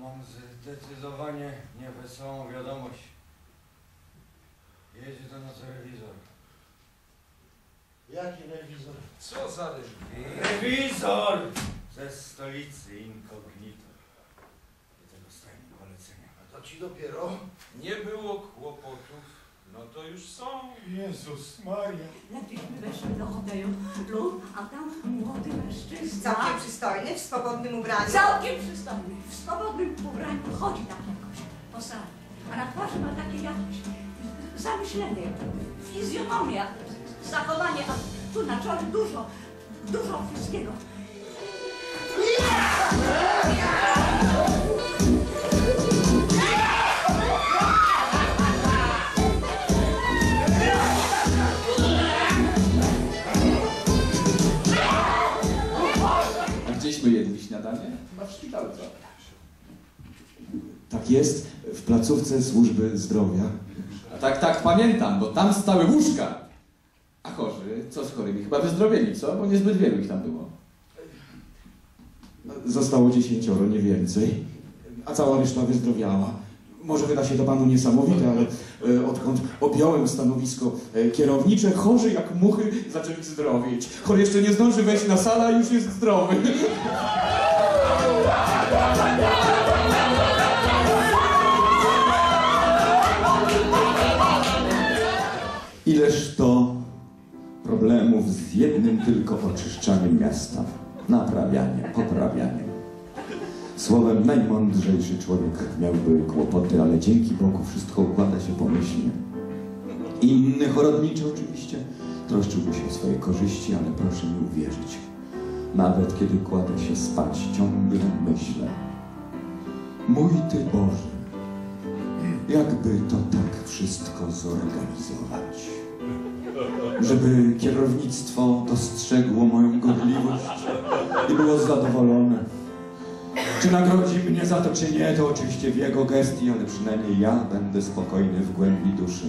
Mam zdecydowanie niewesołą wiadomość. Jedzie do nas rewizor. Jaki rewizor? Co za rewizor? Rewizor! Ze stolicy incognito. I tego stajnie polecenia. A to ci dopiero? Nie było kłopotów, no to już są. Jezus Maria. Lepiejśmy weszli do hotelu, Lu, a tam młody mężczyzna. Całkiem przystojny, swobodnym ubraniu. Całkiem. W swobodnym ubraniu chodzi tak jakoś po sali. A na twarzy ma takie jakieś zamyślenie, fizjonomia, zachowanie, a tu na czole dużo, dużo wszystkiego. A gdzieśmy jedli śniadanie? Chyba w szpitalce. Tak jest, w placówce służby zdrowia. A tak, tak, pamiętam, bo tam stały łóżka. A chorzy, co z chorymi? Chyba wyzdrowieli, co? Bo niezbyt wielu ich tam było. Zostało dziesięcioro, nie więcej. A cała reszta wyzdrowiała. Może wyda się to panu niesamowite, ale e, odkąd objąłem stanowisko e, kierownicze, chorzy jak muchy zaczęli zdrowieć. Chory jeszcze nie zdąży wejść na salę, a już jest zdrowy. Ileż to problemów z jednym tylko oczyszczaniem miasta, naprawianiem, poprawianiem. Słowem, najmądrzejszy człowiek miałby kłopoty, ale dzięki Bogu wszystko układa się pomyślnie. Inny chorodniczy oczywiście troszczyłby się o swoje korzyści, ale proszę mi uwierzyć, nawet kiedy kładę się spać, ciągle myślę, mój Ty Boże, jakby to tak wszystko zorganizować. Żeby kierownictwo dostrzegło moją gorliwość i było zadowolone. Czy nagrodzi mnie za to, czy nie, to oczywiście w jego gestii, ale przynajmniej ja będę spokojny w głębi duszy.